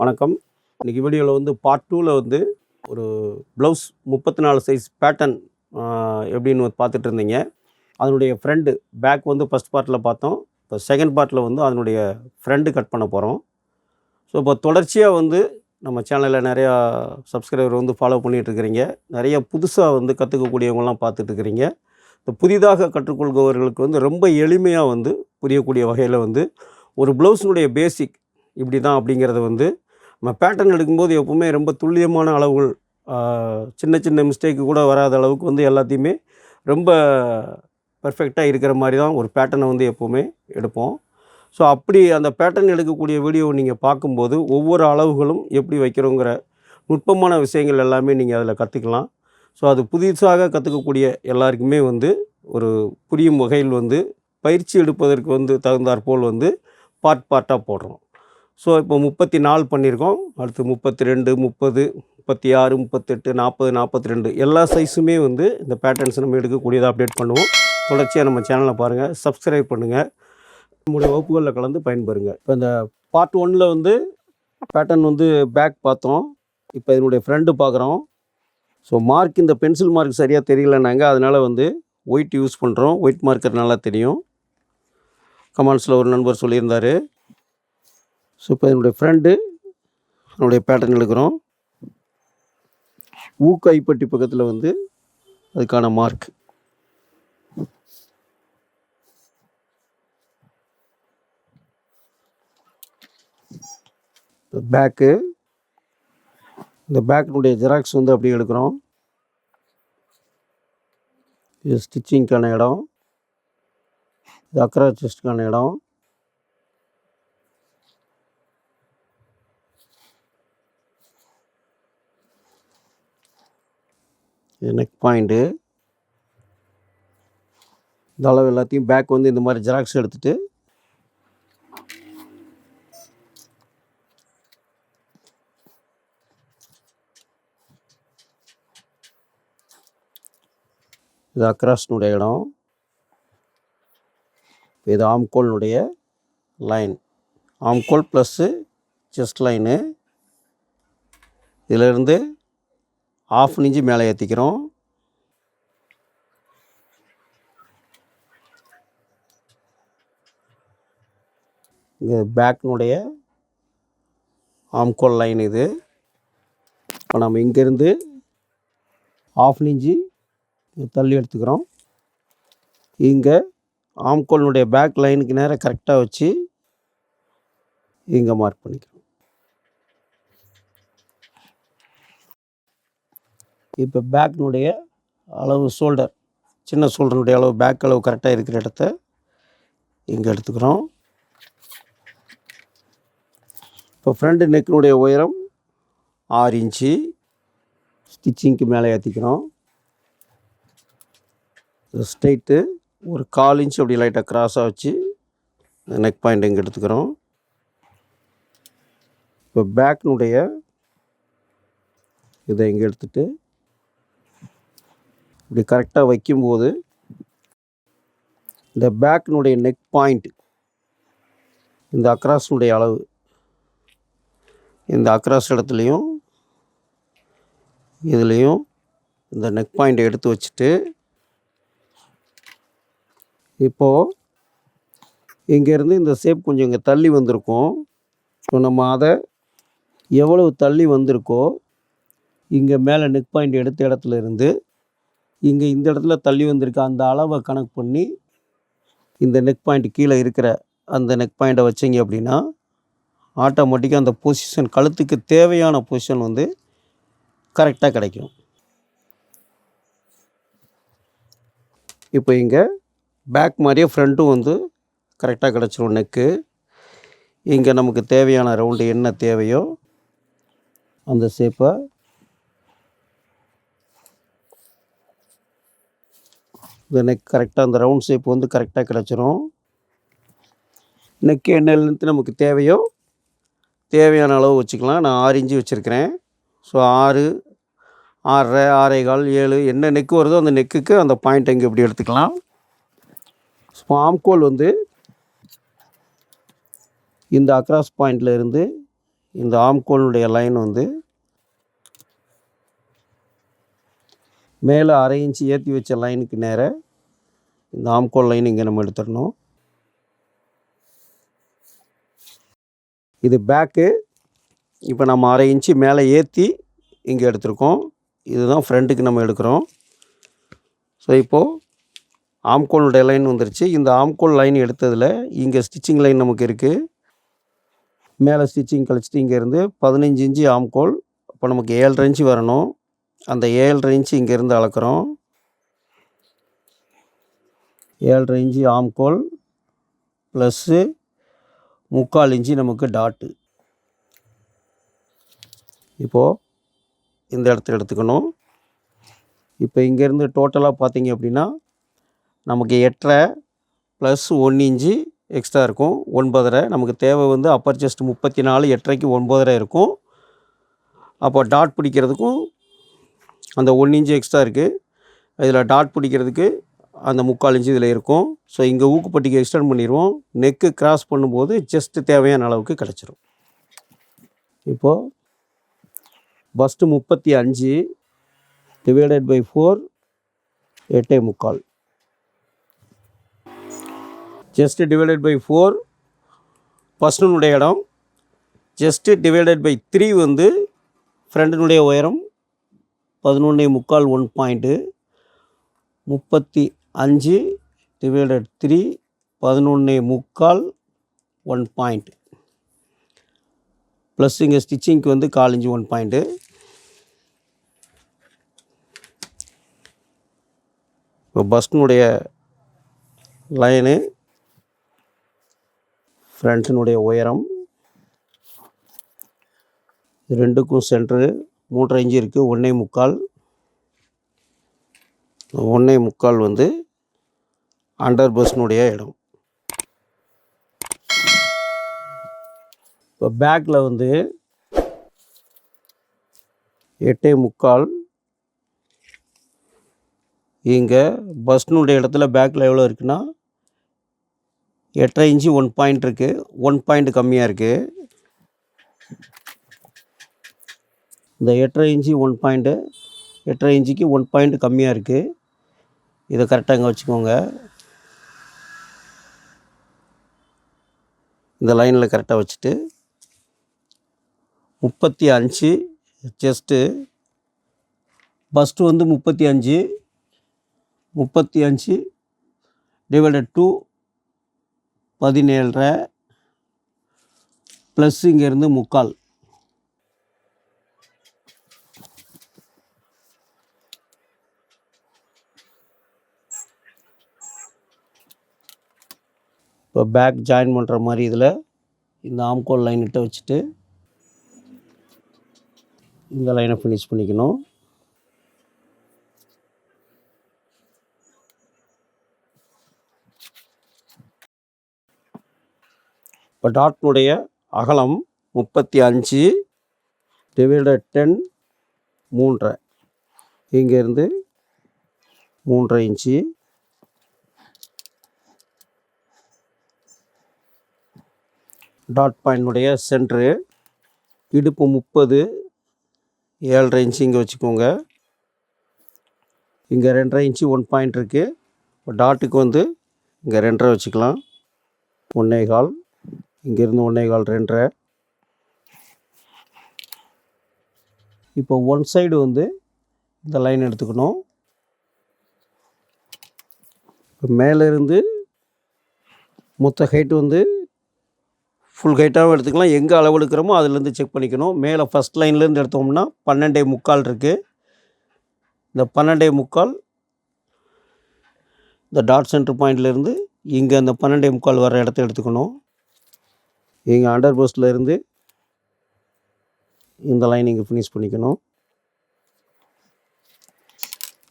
வணக்கம். இன்றைக்கி வீடியோவில் வந்து பார்ட் டூவில் வந்து ஒரு ப்ளவுஸ் முப்பத்தி நாலு சைஸ் பேட்டர்ன் எப்படின்னு பார்த்துட்டு இருந்தீங்க. அதனுடைய ஃப்ரெண்டு பேக் வந்து ஃபஸ்ட் பார்ட்டில் பார்த்தோம். இப்போ செகண்ட் பார்ட்டில் வந்து அதனுடைய ஃப்ரெண்டு கட் பண்ண போகிறோம் ஸோ இப்போ தொடர்ச்சியாக வந்து நம்ம சேனலில் நிறையா சப்ஸ்கிரைபர் வந்து ஃபாலோ பண்ணிகிட்டு இருக்கிறீங்க. நிறைய புதுசாக வந்து கற்றுக்கக்கூடியவங்களாம் பார்த்துட்ருக்கிறீங்க இப்போ இந்த புதிதாக கற்றுக்கொள்பவர்களுக்கு வந்து ரொம்ப எளிமையாக வந்து புரியக்கூடிய வகையில் வந்து ஒரு ப்ளவுஸினுடைய பேசிக் இப்படி தான் அப்படிங்கிறத வந்து நம்ம பேட்டர்ன் எடுக்கும்போது எப்பவுமே ரொம்ப துல்லியமான அளவுகள் சின்ன சின்ன மிஸ்டேக்கு கூட வராத அளவுக்கு வந்து எல்லாத்தையுமே ரொம்ப பர்ஃபெக்டாக இருக்கிற மாதிரி தான் ஒரு பேட்டர்னை வந்து எப்போவுமே எடுப்போம். ஸோ அப்படி அந்த பேட்டர்ன் எடுக்கக்கூடிய வீடியோ நீங்கள் பார்க்கும்போது ஒவ்வொரு அளவுகளும் எப்படி வைக்கிறோங்கிற நுட்பமான விஷயங்கள் எல்லாமே நீங்கள் அதில் கற்றுக்கலாம் ஸோ அது புதுசாக கற்றுக்கக்கூடிய எல்லாருக்குமே வந்து ஒரு புரியும் வகையில் வந்து பயிற்சி எடுப்பதற்கு வந்து தகுந்தாற்போல் வந்து பார்ட் பார்ட்டாக போடுறோம். ஸோ இப்போ முப்பத்தி நாலு பண்ணியிருக்கோம் அடுத்து முப்பத்தி ரெண்டு முப்பது முப்பத்தி ஆறு முப்பத்தெட்டு நாற்பது நாற்பத்தி ரெண்டு எல்லா சைஸுமே வந்து இந்த பேட்டர்ன்ஸ் நம்ம எடுக்கக்கூடியதை அப்டேட் பண்ணுவோம். தொடர்ச்சியாக நம்ம சேனலை பாருங்கள் சப்ஸ்கிரைப் பண்ணுங்கள் நம்முடைய வகுப்புகளில் கலந்து பயன்பெறுங்க. இப்போ இந்த பார்ட் ஒன்னில் வந்து பேட்டர்ன் வந்து பேக் பார்த்தோம். இப்போ இதனுடைய ஃப்ரெண்டு பார்க்குறோம். ஸோ மார்க் இந்த பென்சில் மார்க் சரியாக தெரியலனாங்க அதனால் வந்து ஒயிட் யூஸ் பண்ணுறோம் ஒயிட் மார்க்கர் நல்லா தெரியும். கமெண்ட்ஸில் ஒரு நண்பர் சொல்லியிருந்தார். ஸோ இப்போ என்னுடைய ஃப்ரெண்டு என்னுடைய பேட்டர்ன் எடுக்கிறோம். ஊ கைப்பட்டி பக்கத்தில் வந்து அதுக்கான மார்க் பேக்கு இந்த பேக்கினுடைய ஜெராக்ஸ் வந்து அப்படியே எடுக்கிறோம். இது ஸ்டிச்சிங்க்கான இடம். இது அக்ரா செஸ்ட்டுக்கான இடம். நெக் பாயிண்ட்டு இந்த அளவு எல்லாத்தையும் பேக் வந்து இந்த மாதிரி ஜெராக்ஸ் எடுத்துட்டு. இது அக்ராஸ்னுடைய இடம். இது ஆம்கோல்னுடைய லைன் ஆம்கோல் ப்ளஸ்ஸு செஸ்ட் லைனு இதிலிருந்து ஆஃப் இன்ச்சு மேலே ஏற்றிக்கிறோம் இது பேக்னுடைய ஆம்கோல் லைன் இது. இப்போ நம்ம இங்கேருந்து ஆஃப் இன்ச்சு தள்ளி எடுத்துக்கிறோம். இங்கே ஆம்கோலினுடைய பேக் லைனுக்கு நேராக கரெக்டாக வச்சு இங்கே மார்க் பண்ணிக்கிறோம். இப்போ பேக்னுடைய அளவு ஷோல்டர் சின்ன ஷோல்டருடைய அளவு பேக் அளவு கரெக்டாக இருக்கிற இடத்த இங்கே எடுத்துக்கிறோம். இப்போ ஃப்ரண்ட் நெக்கினுடைய உயரம் ஆறு இன்ச்சு. ஸ்டிச்சிங்க்கு மேலே ஏற்றிக்கிறோம் ஸ்ட்ரைட்டு ஒரு கால் இன்ச் அப்படி லைட்டாக கிராஸாக வச்சு நெக் பாயிண்ட் இங்கே எடுத்துக்கிறோம். இப்போ பேக்னுடைய இதை இங்கே எடுத்துகிட்டு இப்படி கரெக்டாக வைக்கும்போது இந்த பேக்கினுடைய நெக் பாயிண்ட் இந்த அக்ராஸினுடைய அளவு இந்த அக்ராஸ் இடத்துலையும் இதுலேயும் இந்த நெக் பாயிண்ட்டை எடுத்து வச்சுட்டு இப்போது இங்கேருந்து இந்த ஷேப் கொஞ்சம் இங்கே தள்ளி வந்திருக்கும். ஸோ நம்ம அதை எவ்வளவு தள்ளி வந்திருக்கோ இங்கே மேலே நெக் பாயிண்ட் எடுத்த இடத்துல இருந்து இங்கே இந்த இடத்துல தள்ளி வந்திருக்க அந்த அளவை கணக்கு பண்ணி இந்த நெக் பாயிண்ட் கீழே இருக்கிற அந்த நெக் பாயிண்ட்டை வச்சிங்க அப்படின்னா ஆட்டோமேட்டிக்காக அந்த பொசிஷன் கழுத்துக்கு தேவையான பொசிஷன் வந்து கரெக்டாக கிடைக்கும். இப்போ இங்கே பேக் மாதிரியே ஃப்ரண்ட்டும் வந்து கரெக்டாக கிடச்சிரும் நெக்கு இங்கே நமக்கு தேவையான ரவுண்டு என்ன தேவையோ அந்த ஷேப்பை இந்த நெக் கரெக்டாக அந்த ரவுண்ட் ஷேப் வந்து கரெக்டாக கிடச்சிரும். நெக்கு என்ன லென்த்து நமக்கு தேவையோ தேவையான அளவு வச்சுக்கலாம். நான் ஆறு இன்ச்சு வச்சுருக்கிறேன். ஸோ ஆறு ஆறரை ஆறே கால் ஏழு என்ன நெக்கு வருதோ அந்த நெக்குக்கு அந்த பாயிண்ட் அங்கே இப்படி எடுத்துக்கலாம். ஸோ ஆம்கோல் வந்து இந்த அக்ராஸ் பாயிண்டில் இருந்து இந்த ஆம்கோலுடைய லைன் வந்து மேலே அரை இன்ச்சு ஏற்றி வச்ச லைனுக்கு நேராக இந்த ஆம்கோல் லைன் இங்கே நம்ம எடுத்துடணும். இது பேக்கு. இப்போ நம்ம அரை இன்ச்சு மேலே ஏற்றி இங்கே எடுத்திருக்கோம். இதுதான் ஃப்ரண்ட்டுக்கு நம்ம எடுக்கிறோம். ஸோ இப்போது ஆம்கோலுடைய லைன் வந்துருச்சு. இந்த ஆம்கோல் லைன் எடுத்ததில் இங்கே ஸ்டிச்சிங் லைன் நமக்கு இருக்குது மேலே ஸ்டிச்சிங் கழிச்சிட்டு இங்கேருந்து பதினஞ்சு இன்ச்சு ஆம்கோல். அப்போ நமக்கு ஏழரை இன்ச்சு வரணும். அந்த ஏழரை இன்ச்சு இங்கேருந்து அளக்குறோம். ஏழரை இன்ச்சு ஆம்கோல் ப்ளஸ்ஸு முக்கால் இன்ச்சு நமக்கு டாட்டு. இப்போது இந்த இடத்துல எடுத்துக்கணும். இப்போ இங்கேருந்து டோட்டலாக பார்த்தீங்க அப்படின்னா நமக்கு எட்டரை ப்ளஸ் ஒன் இன்ச்சு எக்ஸ்ட்ரா இருக்கும். ஒன்பதரை. நமக்கு தேவை வந்து அப்பர் செஸ்ட் முப்பத்தி நாலு எட்டரைக்கு ஒன்பதரை இருக்கும். அப்போ டாட் பிடிக்கிறதுக்கும் அந்த ஒன் இன்ச்சு எக்ஸ்ட்ரா இருக்குது இதில் டாட் பிடிக்கிறதுக்கு அந்த முக்கால் இன்ச்சு இதில் இருக்கும். ஸோ இங்கே ஊக்குப்பட்டிக்கு எக்ஸ்டெண்ட் பண்ணிடுவோம் நெக்கு கிராஸ் பண்ணும்போது ஜஸ்ட்டு தேவையான அளவுக்கு கிடச்சிரும். இப்போது பஸ்ட்டு முப்பத்தி அஞ்சு டிவைடட் பை ஃபோர் எட்டே முக்கால். ஜஸ்ட்டு டிவைடட் பை ஃபோர் ஃபஸ்ட்டுனுடைய இடம். ஜஸ்ட்டு டிவைடட் பை த்ரீ வந்து ஃப்ரெண்டினுடைய உயரம் பதினொன்றே முக்கால் ஒன் பாயிண்ட்டு முப்பத்தி அஞ்சு டிவைடட் த்ரீ பதினொன்றே முக்கால் ஒன் பாயிண்ட். ப்ளஸ் இங்கே ஸ்டிச்சிங்க்கு வந்து கால் ஒன் பாயிண்ட்டு இப்போ பஸ்னுடைய லைனு ஃப்ரண்ட்ஸினுடைய உயரம் ரெண்டுக்கும் சென்ட்ரு மூன்றரை இஞ்சி இருக்குது ஒன்றே முக்கால். ஒன்றே முக்கால் வந்து அண்டர் பஸ்னுடைய இடம். இப்போ பேக்கில் வந்து எட்டே முக்கால். இங்கே பஸ்னுடைய இடத்துல பேக்கில் எவ்வளோ இருக்குன்னா எட்டரை இன்ச்சு ஒன் பாயிண்ட் இருக்குது ஒன் பாயிண்ட் கம்மியாக இருக்குது இந்த எட்டரை இன்ச்சு ஒன் பாயிண்ட்டு எட்டரை இன்ச்சுக்கு ஒன் பாயிண்ட் கம்மியாக இருக்குது இதை கரெக்டாக இங்கே வச்சுக்கோங்க. இந்த லைனில் கரெக்டாக வச்சுட்டு முப்பத்தி அஞ்சு ஜஸ்ட்டு ஃபஸ்ட்டு வந்து முப்பத்தி அஞ்சு முப்பத்தி அஞ்சு டிவைடட் டூ பதினேழரை ப்ளஸ் இங்கேருந்து முக்கால். இப்போ பேக் ஜாயின் பண்ணுற மாதிரி இதில் இந்த ஆம்கோல் லைன்கிட்ட வச்சுட்டு இந்த லைனை ஃபினிஷ் பண்ணிக்கணும். இப்போ டாட்னுடைய அகலம் முப்பத்தி அஞ்சு டிவைடட் டென் மூன்றரை. இங்கேருந்து மூன்றரை இன்ச்சு. டாட் பாயிண்டுடைய சென்ட்ரு இடுப்பு முப்பது ஏழரை இன்ச்சு இங்கே வச்சுக்கோங்க. இங்கே ரெண்டரை இன்ச்சு ஒன் பாயிண்ட் இருக்குது இப்போ டாட்டுக்கு வந்து இங்கே ரெண்டரை வச்சுக்கலாம். ஒன்றே கால். இங்கேருந்து ஒன்றே கால் ரெண்டரை. இப்போ ஒன் சைடு வந்து இந்த லைன் எடுத்துக்கணும். இப்போ மேலேருந்து மொத்த ஹைட்டு வந்து ஃபுல் ஹைட்டாகவும் எடுத்துக்கலாம். எங்கே அளவு எடுக்கிறோமோ அதுலேருந்து செக் பண்ணிக்கணும். மேலே ஃபஸ்ட் லைன்லேருந்து எடுத்தோம்னா பன்னெண்டே முக்கால் இருக்குது இந்த பன்னெண்டே முக்கால் இந்த டாட் சென்டர் பாயிண்ட்லேருந்து இங்கே அந்த பன்னெண்டே முக்கால் வர இடத்த எடுத்துக்கணும். இங்கே அண்டர் போஸ்டில் இருந்து இந்த லைன் இங்கே ஃபினிஷ் பண்ணிக்கணும்.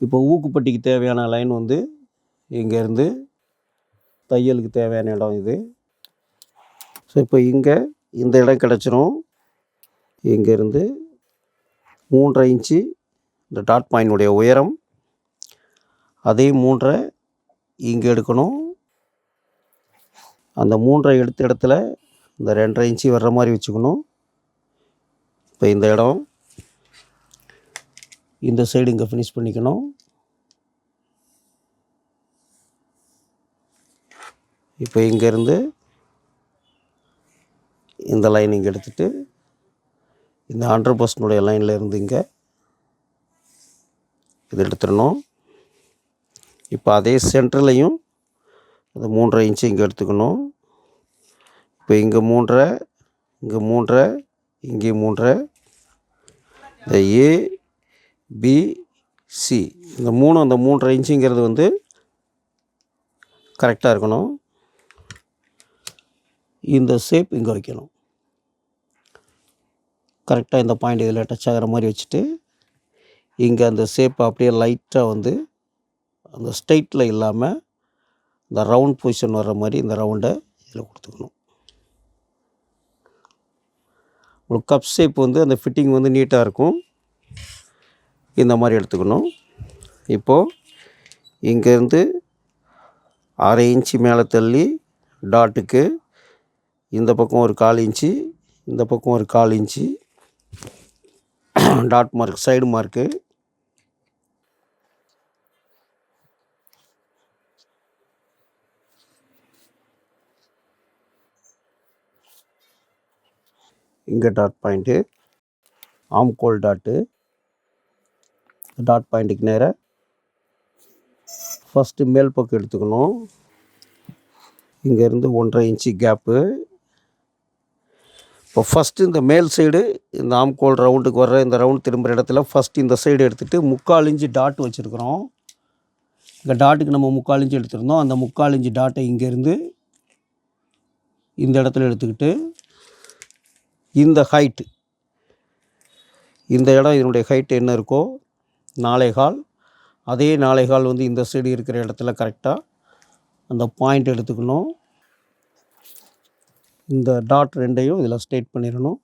இப்போ ஊக்குப்பட்டிக்கு தேவையான லைன் வந்து இங்கேருந்து தையலுக்கு தேவையான இடம் இது. ஸோ இப்போ இங்கே இந்த இடம் கிடச்சிரும். இங்கேருந்து மூன்றரை இன்ச்சு இந்த டாட் பாயிண்டுடைய உயரம். அதே மூன்றை இங்கே எடுக்கணும். அந்த மூன்றை எடுத்த இடத்துல இந்த ரெண்டரை இன்ச்சு வர்ற மாதிரி வச்சுக்கணும். இப்போ இந்த இடம். இந்த சைடு இங்கே ஃபினிஷ் பண்ணிக்கணும். இப்போ இங்கேருந்து இந்த லைன் இங்கே எடுத்துகிட்டு இந்த ஹண்ட்ரட் பஸ்னுடைய லைனில் இருந்து இங்கே இது எடுத்துடணும். இப்போ அதே சென்டர்லையும் இந்த மூன்றரை இன்ச்சு இங்கே எடுத்துக்கணும். இப்போ இங்கே மூன்றரை இங்கே மூன்றரை இங்கே மூன்றரை இந்த ஏ பி சி இந்த மூணு அந்த மூன்றரை இன்ச்சுங்கிறது வந்து கரெக்டாக இருக்கணும். இந்த ஷேப் இங்கே வைக்கணும். கரெக்டாக இந்த பாயிண்ட் இதில் டச் ஆகிற மாதிரி வச்சுட்டு இங்கே அந்த ஷேப் அப்படியே லைட்டாக வந்து அந்த ஸ்ட்ரைட்டில் இல்லாமல் இந்த ரவுண்ட் பொசிஷன் வர்ற மாதிரி இந்த ரவுண்டை இதில் கொடுத்துக்கணும். உங்களுக்கு கப் ஷேப் வந்து அந்த ஃபிட்டிங் வந்து நீட்டாக இருக்கும். இந்த மாதிரி எடுத்துக்கணும். இப்போது இங்கேருந்து அரை இன்ச்சு மேலே தள்ளி டாட்டுக்கு இந்த பக்கம் ஒரு கால் இன்ச்சு இந்த பக்கம் ஒரு கால் inch. Dot mark side mark. இங்கே டாட் பாயிண்ட்டு ஆம்கோல் டாட்டு. டாட் பாயிண்ட்டுக்கு நேராக ஃபஸ்ட்டு மேல் பக்கம் எடுத்துக்கணும். இங்கேருந்து ஒன்றரை இன்ச்சு கேப்பு இப்போ ஃபஸ்ட்டு இந்த மேல் சைடு இந்த ஆம்கோல் ரவுண்டுக்கு வர்ற இந்த ரவுண்ட் திரும்புகிற இடத்துல ஃபஸ்ட்டு இந்த சைடு எடுத்துகிட்டு முக்கால் இன்ச்சு டாட் வச்சுருக்குறோம். இந்த டாட்டுக்கு நம்ம முக்கால் இன்ச்சு எடுத்துருந்தோம். அந்த முக்கால் இன்ச்சு டாட்டை இங்கேருந்து இந்த இடத்துல எடுத்துக்கிட்டு இந்த ஹைட்டு இந்த இடம் இதனுடைய ஹைட்டு என்ன இருக்கோ நாளைகால் அதே நாளைகால் வந்து இந்த சைடு இருக்கிற இடத்துல கரெக்டாக அந்த பாயிண்ட் எடுத்துக்கணும். இந்த டாட் ரெண்டையும் இதில் ஸ்டேட் பண்ணிடணும்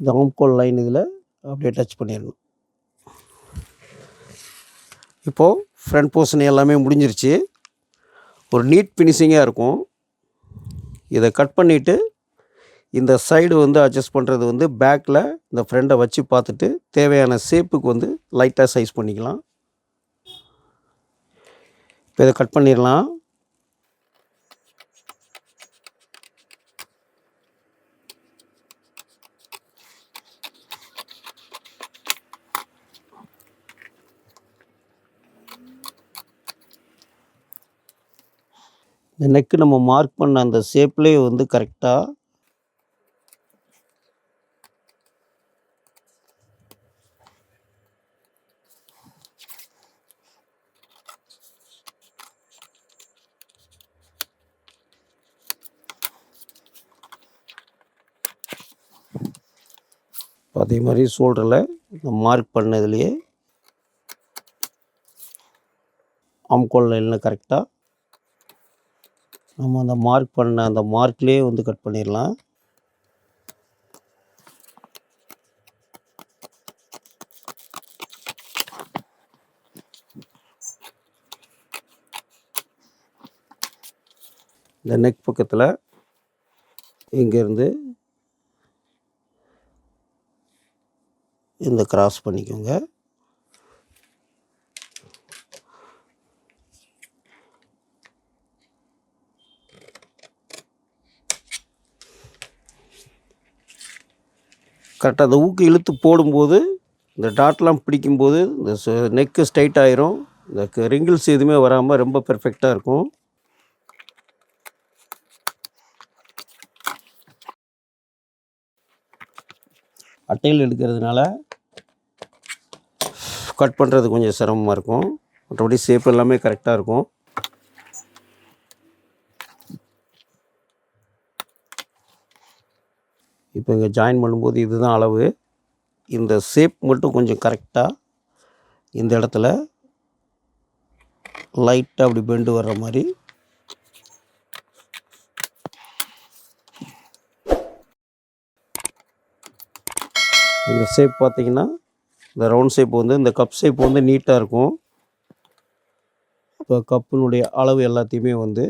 இந்த ஆம்கோல் லைன் இதில் அப்படியே டச் பண்ணிடணும் இப்போது ஃப்ரண்ட் போர்ஷன் எல்லாமே முடிஞ்சிருச்சு. ஒரு நீட் ஃபினிஷிங்காக இருக்கும். இதை கட் பண்ணிவிட்டு இந்த சைடு வந்து அட்ஜஸ்ட் பண்ணுறது வந்து பேக்கில் இந்த ஃப்ரெண்டை வச்சு பார்த்துட்டு தேவையான ஷேப்புக்கு வந்து லைட்டாக சைஸ் பண்ணிக்கலாம். இப்போ இதை கட் பண்ணிடலாம். இந்த நெக்கு நம்ம மார்க் பண்ண அந்த ஷேப்லேயே வந்து கரெக்டாக அதே மாதிரி ஷோல்டரில் மார்க் பண்ணதுலேயே ஆம்கோல் லைனில் கரெக்டாக நம்ம அந்த மார்க் பண்ண அந்த மார்க்லேயே வந்து கட் பண்ணிடலாம். இந்த நெக் பக்கத்தில் இங்கேருந்து இந்த கிராஸ் பண்ணிக்கோங்க. கரெக்டாக அந்த ஊக்கு இழுத்து போடும்போது இந்த டாட்லாம் பிடிக்கும்போது இந்த நெக்கு ஸ்ட்ரைட் ஆயிரும். இந்த ரிங்கிள்ஸ் எதுவுமே வராமல் ரொம்ப பெர்ஃபெக்டாக இருக்கும். அட்டையில் எடுக்கிறதுனால கட் பண்ணுறது கொஞ்சம் சிரமமாக இருக்கும். மற்றபடி ஷேப் எல்லாமே கரெக்டாக இருக்கும். இப்போ இங்கே ஜாயின் பண்ணும்போது இதுதான் அளவு. இந்த ஷேப் மட்டும் கொஞ்சம் கரெக்டாக இந்த இடத்துல லைட்டாக அப்படி பெண்டு வர்ற மாதிரி. இந்த ஷேப் பார்த்தீங்கன்னா இந்த ரவுண்ட் ஷேப் வந்து இந்த கப் ஷேப் வந்து நீட்டாக இருக்கும். இப்போ கப்புனுடைய அளவு எல்லாத்தையுமே வந்து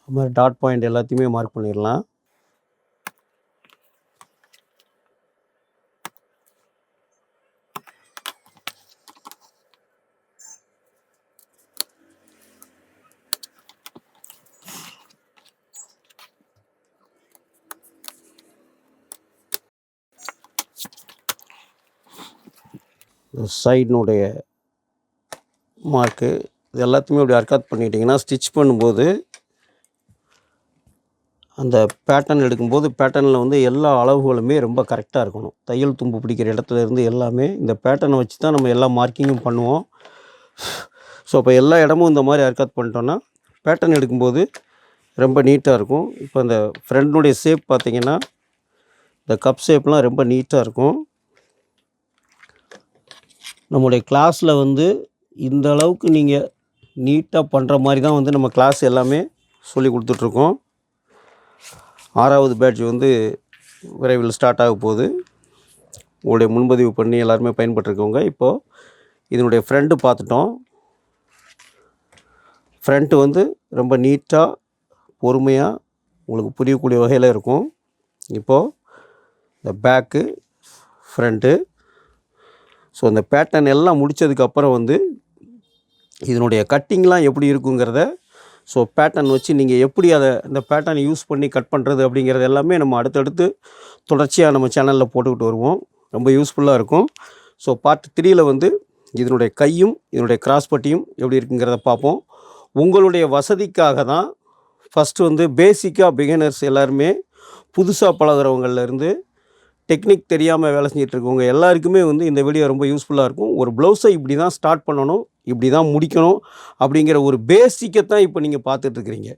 அது மாதிரி டாட் பாயிண்ட் எல்லாத்தையுமே மார்க் பண்ணிடலாம். சைடினுடைய மார்க்கு இது எல்லாத்தையுமே இப்படி அர்க்காத் பண்ணிட்டிங்கன்னா ஸ்டிச் பண்ணும்போது அந்த பேட்டர்ன் எடுக்கும்போது பேட்டர்னில் வந்து எல்லா அளவுகளுமே ரொம்ப கரெக்டாக இருக்கணும். தையல் தும்பு பிடிக்கிற இடத்துல இருந்து எல்லாமே இந்த பேட்டர்னை வச்சு தான் நம்ம எல்லா மார்க்கிங்கும் பண்ணுவோம். ஸோ அப்போ எல்லா இடமும் இந்த மாதிரி அர்க்காத் பண்ணிட்டோன்னா பேட்டர்ன் எடுக்கும்போது ரொம்ப நீட்டாக இருக்கும். இப்போ இந்த ஃப்ரெண்டுடைய ஷேப் பார்த்திங்கன்னா இந்த கப் ஷேப்லாம் ரொம்ப நீட்டாக இருக்கும். நம்முடைய கிளாஸில் வந்து இந்த அளவுக்கு நீங்கள் நீட்டாக பண்ணுற மாதிரி தான் வந்து நம்ம கிளாஸ் எல்லாமே சொல்லி கொடுத்துட்ருக்கோம். ஆறாவது பேட்ச் வந்து விரைவில் ஸ்டார்ட் ஆக போகுது. உங்களுடைய முன்பதிவு பண்ணி எல்லாருமே பயன்பட்டுருக்கவங்க இப்போது இதனுடைய ஃப்ரண்ட்டு பார்த்துட்டோம். ஃப்ரண்ட்டு வந்து ரொம்ப நீட்டாக பொறுமையாக உங்களுக்கு புரியக்கூடிய வகையில் இருக்கும். இப்போது இந்த பேக்கு ஃப்ரண்ட்டு ஸோ அந்த பேட்டர்ன் எல்லாம் முடித்ததுக்கப்புறம் வந்து இதனுடைய கட்டிங்லாம் எப்படி இருக்குங்கிறத ஸோ பேட்டர்ன் வச்சு நீங்கள் எப்படி அதை இந்த பேட்டர்ன் யூஸ் பண்ணி கட் பண்ணுறது அப்படிங்கிறது எல்லாமே நம்ம அடுத்தடுத்து தொடர்ச்சியாக நம்ம சேனலில் போட்டுக்கிட்டு வருவோம். ரொம்ப யூஸ்ஃபுல்லாக இருக்கும். ஸோ பார்ட் த்ரீயில் வந்து இதனுடைய கையும் இதனுடைய கிராஸ் பட்டியும் எப்படி இருக்குங்கிறத பார்ப்போம். உங்களுடைய வசதிக்காக தான் ஃபஸ்ட்டு வந்து பேசிக்காக பிகினர்ஸ் எல்லாருமே புதுசாக பழகிறவங்கள்லேருந்து டெக்னிக் தெரியாமல் வேலை செஞ்சுட்டு இருக்கவங்க எல்லாருக்குமே வந்து இந்த வீடியோ ரொம்ப யூஸ்ஃபுல்லாக இருக்கும். ஒரு ப்ளவுஸை இப்படி தான் ஸ்டார்ட் பண்ணணும் இப்படி தான் முடிக்கணும் அப்படிங்கிற ஒரு பேசிக்கை தான் இப்போ நீங்கள் பார்த்துட்ருக்கிறீங்க.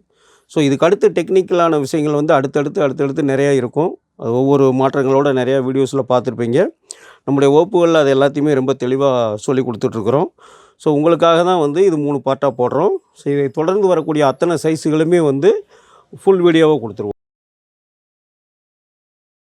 ஸோ இதுக்கு அடுத்து டெக்னிக்கலான விஷயங்கள் வந்து அடுத்தடுத்து அடுத்தடுத்து நிறையா இருக்கும். அது ஒவ்வொரு மாற்றங்களோட நிறையா வீடியோஸில் பார்த்துருப்பீங்க. நம்முடைய வகுப்புகளில் அது எல்லாத்தையுமே ரொம்ப தெளிவாக சொல்லி கொடுத்துட்ருக்குறோம். ஸோ உங்களுக்காக தான் வந்து இது மூணு பார்ட்டாக போடுறோம். ஸோ இதை தொடர்ந்து வரக்கூடிய அத்தனை சைஸுகளுமே வந்து ஃபுல் வீடியோவாக கொடுத்துருவோம்.